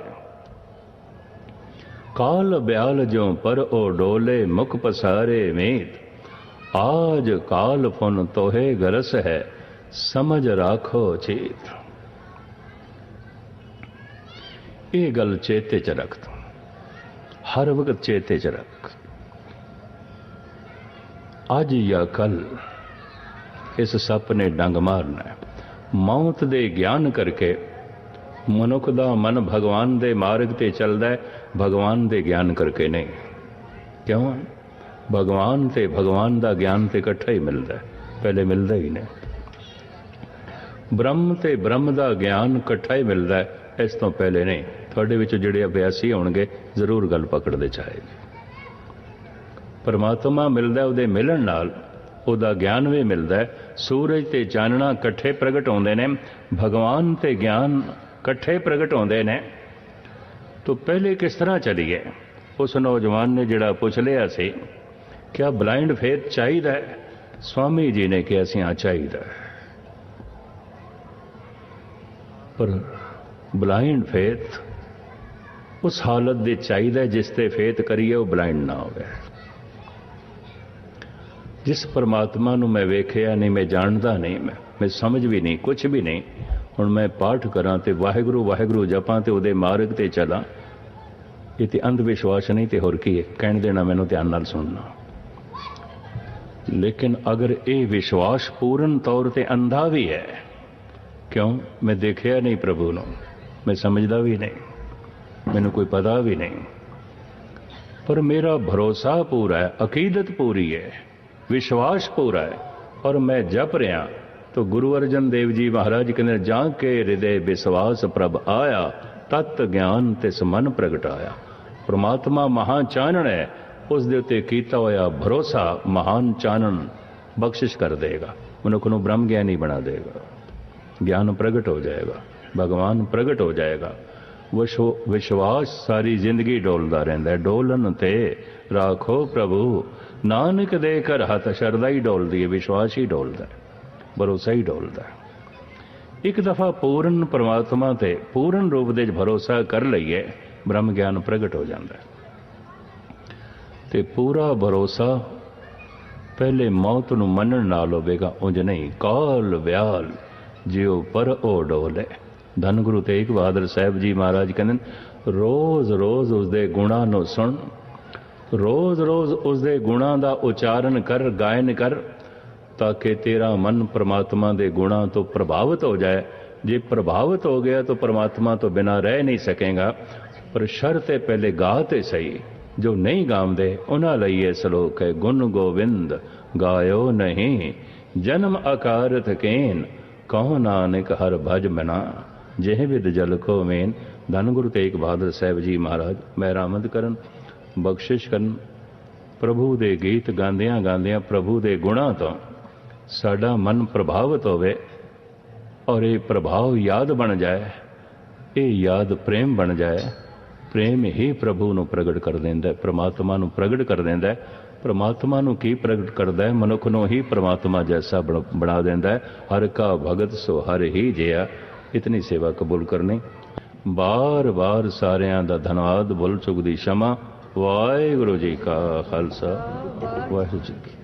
ਕਾਲ ਬਿਆਲ ਜੋ ਪਰ ਉਹ ਡੋਲੇ ਮੁਖ ਪਸਾਰੇ ਮੀਤ ਆਜ ਕਾਲ ਫੁਨ ਤੋਹੇ ਗਰਸ ਹੈ, ਸਮਝ ਰਾਖੋ ਚੇਤ। ਇਹ ਗੱਲ ਚੇਤੇ ਚ ਰੱਖ ਤੂੰ, ਹਰ ਵਕਤ ਚੇਤੇ ਚ ਰੱਖ। ਅੱਜ ਜਾਂ ਕੱਲ ਇਸ ਸੱਪ ਨੇ ਡੰਗ ਮਾਰਨਾ ਹੈ। ਮੌਤ ਦੇ ਗਿਆਨ ਕਰਕੇ ਮਨੁੱਖ ਦਾ ਮਨ ਭਗਵਾਨ ਦੇ ਮਾਰਗ ਤੇ ਚੱਲਦਾ ਹੈ, ਭਗਵਾਨ ਦੇ ਗਿਆਨ ਕਰਕੇ ਨਹੀਂ। ਕਿਉਂ? ਭਗਵਾਨ ਤੇ ਭਗਵਾਨ ਦਾ ਗਿਆਨ ਤੇ ਇਕੱਠਾ ਹੀ ਮਿਲਦਾ ਹੈ। ਪਹਿਲੇ ਮਿਲਦਾ ਹੀ ਨਹੀਂ। ਬ੍ਰਹਮ ਤੇ ਬ੍ਰਹਮ ਦਾ ਗਿਆਨ ਇਕੱਠਾ ਹੀ ਮਿਲਦਾ ਹੈ। ਇਸ ਤੋਂ ਪਹਿਲੇ ਨਹੀਂ। ਤੁਹਾਡੇ ਵਿੱਚ ਜਿਹੜੇ ਅਭਿਆਸੀ ਹੋਣਗੇ, ਜ਼ਰੂਰ ਗੱਲ ਪਕੜਦੇ ਚਾਹੇਗੇ ਪਰਮਾਤਮਾ ਮਿਲਦਾ ਉਹਦੇ ਮਿਲਣ ਨਾਲ। ਉਹਦਾ ਗਿਆਨ ਵੀ ਮਿਲਦਾ ਸੂਰਜ ਤੇ ਚਾਨਣਾ ਇਕੱਠੇ ਪ੍ਰਗਟ ਹੁੰਦੇ ਨੇ। ਭਗਵਾਨ ਤੇ ਗਿਆਨ ਇਕੱਠੇ ਪ੍ਰਗਟ ਹੁੰਦੇ ਨੇ। ਤੋਂ ਪਹਿਲੇ ਕਿਸ ਤਰ੍ਹਾਂ ਚਲੀਏ? ਉਸ ਨੌਜਵਾਨ ਨੇ ਜਿਹੜਾ ਪੁੱਛ ਲਿਆ ਸੀ ਕਿਆ ਆ ਬਲਾਈਂਡ ਫੇਥ ਚਾਹੀਦਾ ਹੈ? ਸਵਾਮੀ ਜੀ ਨੇ ਕਿਹਾ ਸੀ ਆ ਚਾਹੀਦਾ ਪਰ ਬਲਾਈਂਡ ਫੇਥ ਉਸ ਹਾਲਤ ਦੇ ਚਾਹੀਦਾ ਜਿਸ ਤੇ ਫੇਥ ਕਰੀਏ, ਉਹ ਬਲਾਈਂਡ ਨਾ ਹੋਵੇ। ਜਿਸ ਪਰਮਾਤਮਾ ਨੂੰ ਮੈਂ ਵੇਖਿਆ ਨਹੀਂ, ਮੈਂ ਜਾਣਦਾ ਨਹੀਂ, ਮੈਂ ਮੈਂ ਸਮਝ ਵੀ ਨਹੀਂ ਕੁਝ ਵੀ ਨਹੀਂ, ਹੁਣ ਮੈਂ ਪਾਠ ਕਰਾਂ ਤੇ ਵਾਹਿਗੁਰੂ ਵਾਹਿਗੁਰੂ ਜਪਾਂ ਤੇ ਉਹਦੇ ਮਾਰਗ ਤੇ ਚਲਾਂ, ਇਹ ਤੇ ਅੰਧ ਵਿਸ਼ਵਾਸ ਨਹੀਂ ਤੇ ਹੋਰ ਕੀ ਹੈ? ਕਹਿਣ ਦੇਣਾ ਮੈਨੂੰ ਧਿਆਨ ਨਾਲ ਸੁਣਨਾ। ਲੇਕਿਨ ਅਗਰ ਇਹ ਵਿਸ਼ਵਾਸ ਪੂਰਨ ਤੌਰ ਤੇ ਅੰਧਾ ਵੀ ਹੈ ਕਿਉਂ ਮੈਂ ਦੇਖਿਆ ਨਹੀਂ ਪ੍ਰਭੂ ਨੂੰ ਮੈਂ ਸਮਝਦਾ ਵੀ ਨਹੀਂ ਮੈਨੂੰ ਕੋਈ ਪਤਾ ਵੀ ਨਹੀਂ ਪਰ ਮੇਰਾ ਭਰੋਸਾ ਪੂਰਾ ਹੈ ਅਕੀਦਤ ਪੂਰੀ ਹੈ ਵਿਸ਼ਵਾਸ ਪੂਰਾ ਹੈ ਔਰ ਮੈਂ ਜਪ ਰਿਹਾ ਤੋ ਗੁਰੂ ਅਰਜਨ ਦੇਵ ਜੀ ਮਹਾਰਾਜ ਕਹਿੰਦੇ ਜਾਂ ਕੇ ਹਿਰਦੇ ਵਿਸ਼ਵਾਸ ਪ੍ਰਭ ਆਇਆ ਤਤ ਗਿਆਨ ਤੇ ਸਮਨ ਪ੍ਰਗਟ ਆਇਆ ਪ੍ਰਮਾਤਮਾ ਮਹਾ ਚਾਨਣ ਹੈ ਉਸ ਦੇ ਉੱਤੇ ਕੀਤਾ ਹੋਇਆ ਭਰੋਸਾ ਮਹਾਨ ਚਾਨਣ ਬਖਸ਼ਿਸ਼ ਕਰ ਦੇਗਾ। ਮਨੁੱਖ ਨੂੰ ਬ੍ਰਹਮ ਗਿਆਨੀ ਬਣਾ ਦੇਗਾ। ਗਿਆਨ ਪ੍ਰਗਟ ਹੋ ਜਾਏਗਾ। ਭਗਵਾਨ ਪ੍ਰਗਟ ਹੋ ਜਾਏਗਾ। ਵਿਸ਼ਵਾਸ ਸਾਰੀ ਜ਼ਿੰਦਗੀ ਡੋਲਦਾ ਰਹਿੰਦਾ ਹੈ। ਡੋਲਨ ਤੇ ਰਾਖੋ ਪ੍ਰਭੂ। ਨਾਨਕ ਦੇ ਕਰ ਹੱਥ ਸ਼ਰਦਾ ਹੀ ਡੋਲਦੀ ਹੈ, ਵਿਸ਼ਵਾਸ ਹੀ ਡੋਲਦਾ ਭਰੋਸਾ ਹੀ ਡੋਲਦਾ ਇੱਕ ਦਫਾ ਪੂਰਨ ਪਰਮਾਤਮਾ ਤੇ ਪੂਰਨ ਰੂਪ ਦੇ ਵਿੱਚ ਭਰੋਸਾ ਕਰ ਲਈਏ ਬ੍ਰਹਮ ਗਿਆਨ ਪ੍ਰਗਟ ਹੋ ਜਾਂਦਾ ਹੈ। ਤੇ ਪੂਰਾ ਭਰੋਸਾ, ਪਹਿਲੇ ਮੌਤ ਨੂੰ ਮੰਨਣ ਨਾਲ ਹੋਵੇਗਾ, ਉਂਝ ਨਹੀਂ। ਕਾਲ ਵਿਆਲ, ਜਿਉ ਪਰ ਉਹ ਡੋਲੇ। ਧੰਨ ਗੁਰੂ ਤੇਗ ਬਹਾਦਰ ਸਾਹਿਬ ਜੀ ਮਹਾਰਾਜ ਕਹਿੰਦੇ ਰੋਜ਼ ਰੋਜ਼ ਉਸ ਦੇ ਗੁਣਾਂ ਨੂੰ ਸੁਣ, ਰੋਜ਼ ਰੋਜ਼ ਉਸ ਦੇ ਗੁਣਾਂ ਦਾ ਉਚਾਰਨ ਕਰ, ਗਾਇਨ ਕਰ, ਤਾਂ ਕਿ ਤੇਰਾ ਮਨ ਪ੍ਰਮਾਤਮਾ ਦੇ ਗੁਣਾਂ ਤੋਂ ਪ੍ਰਭਾਵਿਤ ਹੋ ਜਾਏ। ਜੇ ਪ੍ਰਭਾਵਿਤ ਹੋ ਗਿਆ ਤਾਂ ਪ੍ਰਮਾਤਮਾ ਤੋਂ ਬਿਨਾ ਰਹਿ ਨਹੀਂ ਸਕੇਗਾ, ਪਰ ਸ਼ਰਤ ਹੈ ਪਹਿਲੇ ਗਾ ਤੇ ਸਹੀ। ਜੋ ਨਹੀਂ ਗਾਉਂਦੇ, ਉਹਨਾਂ ਲਈ ਇਹ ਸ਼ਲੋਕ ਹੈ, ਗੁਣ ਗੋਵਿੰਦ, ਗਾਇਓ ਨਹੀਂ, ਜਨਮ ਆਕਾਰ ਕੇਨ, ਕਹੋ ਨਾਨਕ ਹਰ ਭਜ ਮਨਾ। ਜਿਹ ਵਿਦ ਜਲ ਕੋ ਮੇਨ। ਧੰਨ ਗੁਰੂ ਤੇਗ ਬਹਾਦਰ ਸਾਹਿਬ ਜੀ ਮਹਾਰਾਜ ਮਹਿਰਾਮਦ ਕਰਨ, ਬਖਸ਼ਿਸ਼ ਕਰਨ, ਪ੍ਰਭੂ ਦੇ ਗੀਤ ਗਾਉਂਦਿਆਂ ਗਾਉਂਦਿਆਂ, ਪ੍ਰਭੂ ਦੇ ਗੁਣਾਂ ਤੋਂ ਸਾਡਾ ਮਨ ਪ੍ਰਭਾਵਿਤ ਹੋਵੇ ਔਰ ਇਹ ਪ੍ਰਭਾਵ ਯਾਦ ਬਣ ਜਾਏ, ਇਹ ਯਾਦ ਪ੍ਰੇਮ ਬਣ ਜਾਏ। ਪ੍ਰੇਮ ਹੀ ਪ੍ਰਭੂ ਨੂੰ ਪ੍ਰਗਟ ਕਰ ਦਿੰਦਾ ਹੈ, ਪ੍ਰਮਾਤਮਾ ਨੂੰ ਪ੍ਰਗਟ ਕਰ ਦਿੰਦਾ ਹੈ। ਪ੍ਰਮਾਤਮਾ ਨੂੰ ਕੀ ਪ੍ਰਗਟ ਕਰਦਾ ਹੈ? ਮਨੁੱਖ ਨੂੰ ਹੀ ਪ੍ਰਮਾਤਮਾ ਜੈਸਾ ਬਣਾ ਦਿੰਦਾ ਹੈ। ਹਰ ਕਾ ਭਗਤ ਸੋ ਹਰ ਹੀ ਜਿਆ। ਇਤਨੀ ਸੇਵਾ ਕਬੂਲ ਕਰਨੀ। ਬਾਰ-ਬਾਰ ਸਾਰਿਆਂ ਦਾ ਧੰਨਵਾਦ। ਬੁੱਲ ਚੁੱਕ ਦੀ ਸ਼ਮਾ। ਵਾਹਿਗੁਰੂ ਜੀ ਕਾ ਖਾਲਸਾ। ਵਾਹਿਗੁਰੂ ਜੀ